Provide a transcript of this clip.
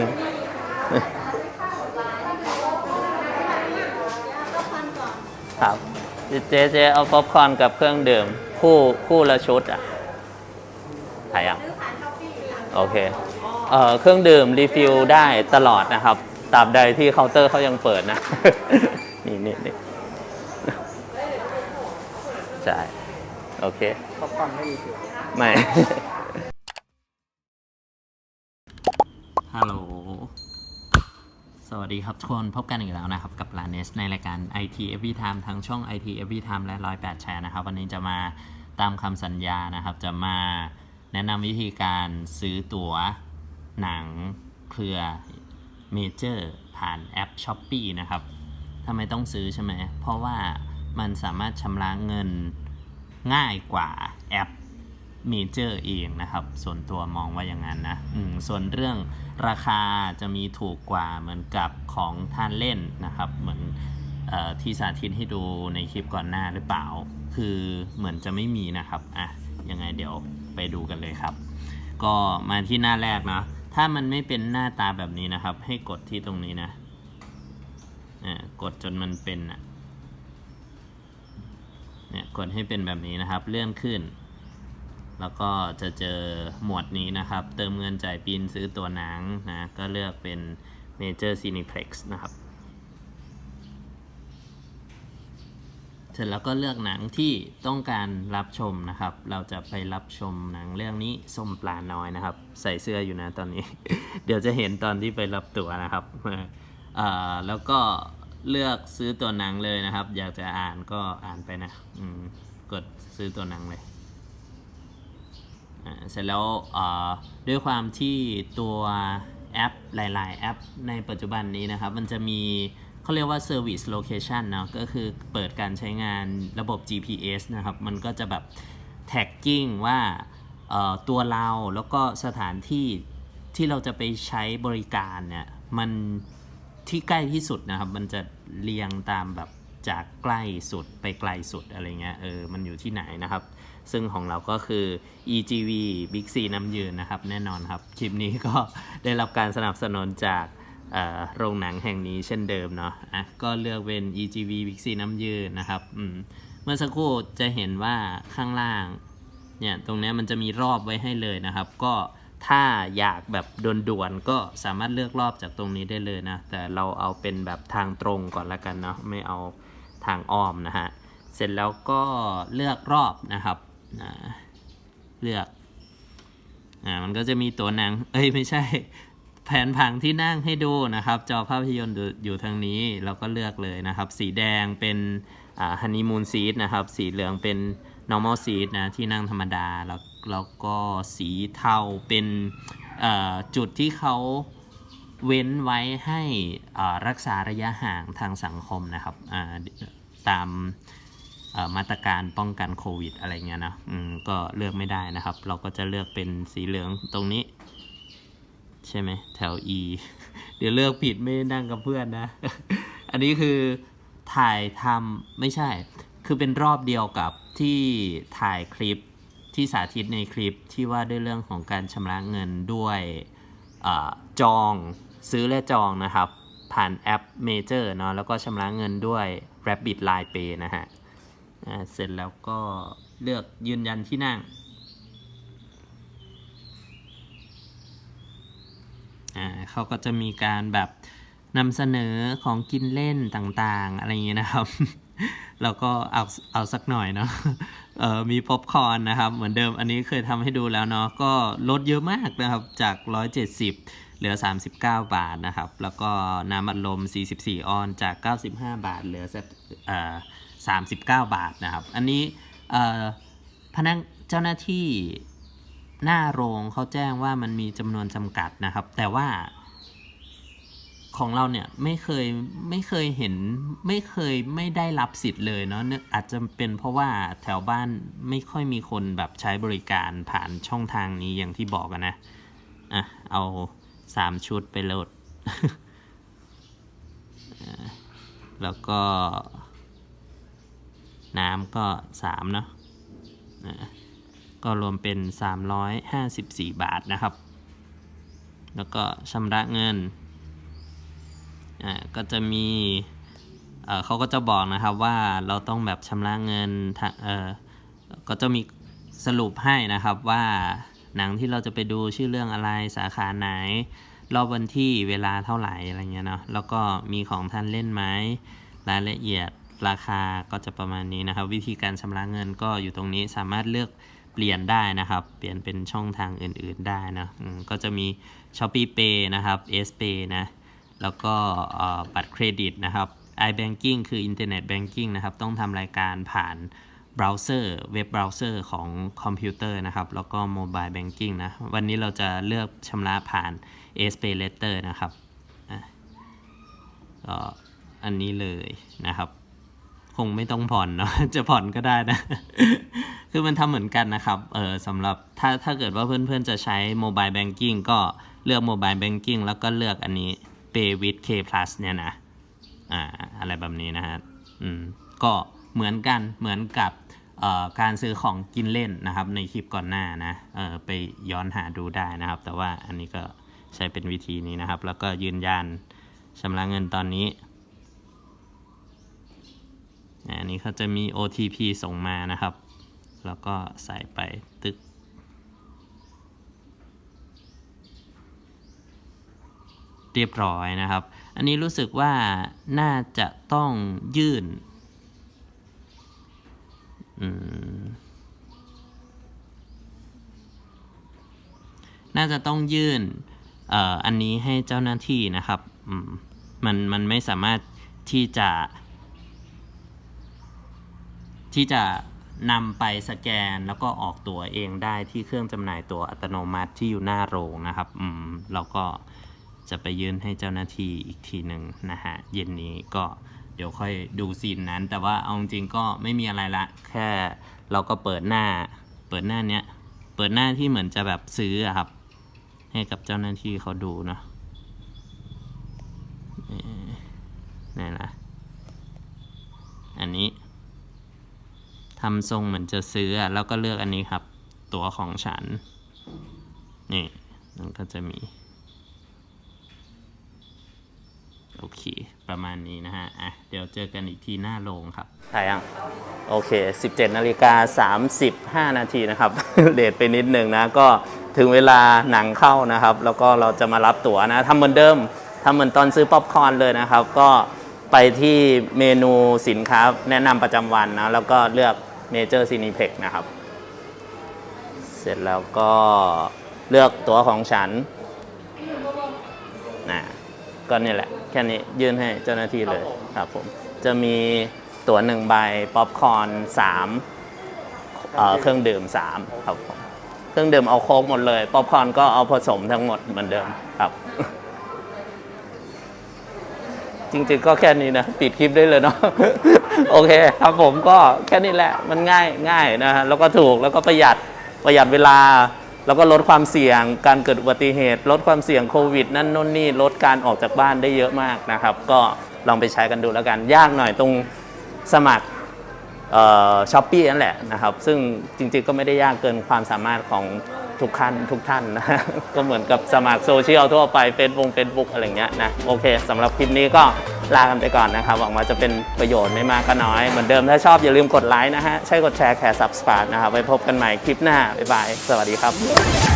อืมครับเจ๊เจ๊เอาป๊อปคอร์นกับเครื่องดื่ม คู่คู่ละชุดอะถ่ายยังโอเคเอ่อเครื่องดื่มรีฟิลได้ตลอดนะครับตราบใดที่เคาน์เตอร์เขายังเปิดนะ นี่นี่นี่ใช่โอเคป๊อปคอร์นไม่ดีสิวไม่ฮัลโหล สวัสดีครับทุกคนพบกันอีกแล้วนะครับ กับลาเนสในรายการ IT Every Time ทางช่อง IT Every Time และ108แชร์นะครับ วันนี้จะมาตามคำสัญญานะครับ จะมาแนะนำวิธีการซื้อตั๋วหนังเครือเมเจอร์ผ่านแอป s h อ p e e นะครับทำไมต้องซื้อใช่ไหม เพราะว่ามันสามารถชำระเงินง่ายกว่าแอป เมเจอร์เองนะครับ ส่วนตัวมองว่าอย่างนั้นนะอืมส่วนเรื่องราคาจะมีถูกกว่าเหมือนกับของท่านเล่นนะครับ เหมือนออที่สาธิตให้ดูในคลิปก่อนหน้าหรือเปล่า คือเหมือนจะไม่มีนะครับอะยังไงเดี๋ยวไปดูกันเลยครับ ก็มาที่หน้าแรกนะถ้ามันไม่เป็นหน้าตาแบบนี้นะครับ ให้กดที่ตรงนี้นะอ่ากดจนมันเป็นอะเนี่ยกดให้เป็นแบบนี้นะครับ เลื่อนขึ้น แล้วก็จะเจอหมวดนี้นะครับ เติมเงินจ่ายปีนซื้อตัวหนังนะ ก็เลือกเป็น Major Cineplex นะครับ เสร็จแล้วก็เลือกหนังที่ต้องการรับชมนะครับ เราจะไปรับชมหนังเรื่องนี้ส้มปลาน้อยนะครับ ใส่เสื้ออยู่นะตอนนี้ เดี๋ยวจะเห็นตอนที่ไปรับตั๋วนะครับอ่อแล้วก็เลือกซื้อตัวหนังเลยนะครับ อยากจะอ่านก็อ่านไปนะ กดซื้อตัวหนังเลย เสร็จแล้วด้วยความที่ตัวแอปหลาย ๆ แอปในปัจจุบันนี้นะครับ มันจะมีเขาเรียกว่า Service Location เนาะก็คือเปิดการใช้งานระบบ GPS นะครับ มันก็จะแบบ tagging ว่าตัวเราแล้วก็สถานที่ที่เราจะไปใช้บริการเนี่ย มันที่ใกล้ที่สุดนะครับ มันจะเรียงตามแบบจากใกล้สุดไปไกลสุดอะไรเงี้ยเออมันอยู่ที่ไหนนะครับ ซึ่งของเราก็คือ EGV Big C น้ำยืนนะครับ แน่นอนครับ คลิปนี้ก็ได้รับการสนับสนุนจากโรงหนังแห่งนี้เช่นเดิมเนาะอะก็เลือกเป็น EGV Big C น้ำยืนนะครับมเมื่อสักครู่จะเห็นว่าข้างล่างเนี่ยตรงนี้มันจะมีรอบไว้ให้เลยนะครับ ก็ถ้าอยากแบบด่วนๆก็สามารถเลือกรอบจากตรงนี้ได้เลยนะ แต่เราเอาเป็นแบบทางตรงก่อนละกันเนาะไม่เอาทางอ้อมนะฮะ เสร็จแล้วก็เลือกรอบนะครับ เลือกอ่ามันก็จะมีตัวหนัง เอ้ยไม่ใช่ แผนผังที่นั่งให้ดูนะครับ จอภาพยนตร์อยู่ทางนี้เราก็เลือกเลยนะครับ สีแดงเป็นอ่าฮันนีมูนซีทนะครับ สีเหลืองเป็น normal seat นะที่นั่งธรรมดาแล้วแล้วก็สีเทาเป็นจุดที่เขาเว้นไว้ให้รักษาระยะห่างทางสังคมนะครับตาม มาตรการป้องกันโควิดอะไรเงี้ยนะอืมก็เลือกไม่ได้นะครับ เราก็จะเลือกเป็นสีเหลืองตรงนี้ ใช่ไหมแถว E เดี๋ยวเลือกผิดไม่ได้นั่งกับเพื่อนนะ อันนี้คือถ่ายทำไม่ใช่ คือเป็นรอบเดียวกับที่ถ่ายคลิปที่สาธิตในคลิปที่ว่าด้วยเรื่องของการชำระเงินด้วยอจองซื้อและจองนะครับ ผ่านแอป Major เนาะแล้วก็ชำระเงินด้วย Rabbit Line Pay นะฮะ เสร็จแล้วก็เลือกยืนยันที่นั่งเขาก็จะมีการแบบนำเสนอของกินเล่นต่างๆ อะไรอย่างเงี้ยนะครับ แล้วก็เอาเอาสักหน่อยเนาะเออมีป๊อปคอร์นนะครับ เหมือนเดิมอันนี้เคยทำให้ดูแล้วเนาะก็ลดเยอะมากนะครับจาก 170 เหลือ 39 บาทนะครับ แล้วก็น้ำอัดลม 44 ออนจาก 95 บาท เหลือสักเอ่อ 39 บาทนะครับ อันนี้พนักเจ้าหน้าที่หน้าโรงเขาแจ้งว่ามันมีจำนวนจำกัดนะครับ แต่ว่าของเราเนี่ยไม่เคยไม่เคยเห็นไม่เคยไม่ได้รับสิทธิ์เลยเนาะนอาจจะเป็นเพราะว่าแถวบ้านไม่ค่อยมีคนแบบใช้บริการผ่านช่องทางนี้อย่างที่บอกกันนะอะเอาสามชุดไปโหลดแล้วก็ น้ำก็สามเนาะก็รวมเป็น 354 บาทนะครับ แล้วก็ชำระเงินอ่าก็จะมีเขาก็จะบอกนะครับว่าเราต้องแบบชำระเงินทาเอ่อก็จะมีสรุปให้นะครับว่าหนังที่เราจะไปดูชื่อเรื่องอะไรสาขาไหน รอบวันที่เวลาเท่าไหร่อะไรเงี้ยเนาะแล้วก็มีของท่านเล่นไหมรายละเอียด ราคาก็จะประมาณนี้นะครับ วิธีการชำระเงินก็อยู่ตรงนี้สามารถเลือกเปลี่ยนได้นะครับ เปลี่ยนเป็นช่องทางอื่นๆได้นะก็จะมี s h o p e e Pay นะครับ S Pay นะแล้วก็บัตรเครดิตนะครับ iBanking คือ Internet Banking นะครับ ต้องทำรายการผ่านเบราว์เซอร์เว็บเบราว์เซอร์ของคอมพิวเตอร์นะครับ แล้วก็ Mobile Banking นะ วันนี้เราจะเลือกชำระผ่าน S Pay Letter นะครับอันนี้เลยนะครับ งไม่ต้องผ่อนเนาะจะผ่อนก็ได้นะ คือมันทำเหมือนกันนะครับเออสำหรับถ้าถ้าเกิดว่าเพื่อนๆจะใช้ Mobile Banking ก็เลือก Mobile Banking แล้วก็เลือกอันนี้ Pay with K Plus เนี่ยนะอ่าอะไรแบบนี้นะฮะอืมก็เหมือนกันเหมือนกับเอ่อการซื้อของกินเล่นนะครับ ในคลิปก่อนหน้านะเออไปย้อนหาดูได้นะครับ แต่ว่าอันนี้ก็ใช้เป็นวิธีนี้นะครับ แล้วก็ยืนยันชำระเงินตอนนี้ อันนี้เขาจะมี OTP ส่งมานะครับ แล้วก็ใส่ไปตึก เรียบร้อยนะครับ อันนี้รู้สึกว่าน่าจะต้องยื่นน่าจะต้องยื่นเอ่ออันนี้ให้เจ้าหน้าที่นะครับมมันมันไม่สามารถที่จะ ที่จะนำไปสแกนแล้วก็ออกตั๋วเองได้ที่เครื่องจำหน่ายตั๋วอัตโนมัติที่อยู่หน้าโรงนะครับอืมเราก็จะไปยื่นให้เจ้าหน้าที่อีกทีหนึ่งนะฮะเย็นนี้ก็เดี๋ยวค่อยดูซีนนั้น แต่ว่าเอาจริงก็ไม่มีอะไรละ แค่เราก็เปิดหน้า เปิดหน้าเนี้ย เปิดหน้าที่เหมือนจะแบบซื้อครับ ให้กับเจ้าหน้าที่เขาดูเนาะเอ่นะอันนี้ ทำทรงเหมือนจะซื้ออะแล้วก็เลือกอันนี้ครับ ตัวของฉัน นี่มันก็จะมี โอเค ประมาณนี้นะฮะ อะ เดี๋ยวเจอกันอีกทีหน้าโรงครับถ่ายยังโอเค 17นาฬิกา35 นาทีนะครับเลทไปนิดนึงนะ ก็ถึงเวลาหนังเข้านะครับ แล้วก็เราจะมารับตั๋วนะทำเหมือนเดิมทำเหมือนตอนซื้อป๊อปคอร์นเลยนะครับ ก็ไปที่เมนูสินค้าแนะนำประจำวันนะ แล้วก็เลือก เมเจอร์ซีนิเพ็กนะครับ เสร็จแล้วก็เลือกตั๋วของฉันนะก็นี่แหละ แค่นี้ยื่นให้เจ้าหน้าที่เลยครับผม จะมีตั๋วหนึ่งใบ ป๊อปคอร์นสามเอ่อเครื่องดื่มสามครับผมเครื่องดื่มเอาโค้กหมดเลย ป๊อปคอร์นก็เอาผสมทั้งหมดเหมือนเดิมครับ จริงๆก็แค่นี้นะ ปิดคลิปได้เลยเนาะ โอเคครับผมก็แค่นี้แหละมันง่ายง่ายนะฮะแล้วก็ถูกแล้วก็ประหยัดประหยัดเวลา แล้วก็ลดความเสี่ยงการเกิดอุบัติเหตุ ลดความเสี่ยงโควิด นั่นน่นนี่ลดการออกจากบ้านได้เยอะมากนะครับ ก็ลองไปใช้กันดูแล้วกัน ยากหน่อยตรงสมัครช้อปปี้นั่นแหละนะครับ ซึ่งจริงๆก็ไม่ได้ยากเกินความสามารถของทุกท่านทุกท่านนะก็เหมือนกับสมัครโซเชียลทั่วไปเฟซบุ๊กเฟซบุ๊กอะไรเงี้ยนะโอเคสำหรับคลิปนี้ก็ ลากันไปก่อนนะครับ หวังว่าจะเป็นประโยชน์ไม่มากก็น้อย เหมือนเดิมถ้าชอบอย่าลืมกดไลค์นะฮะ ใช่กดแชร์แคร์ซับสไครต์นะครับไว้พบกันใหม่คลิปหน้า บ๊ายบาย สวัสดีครับ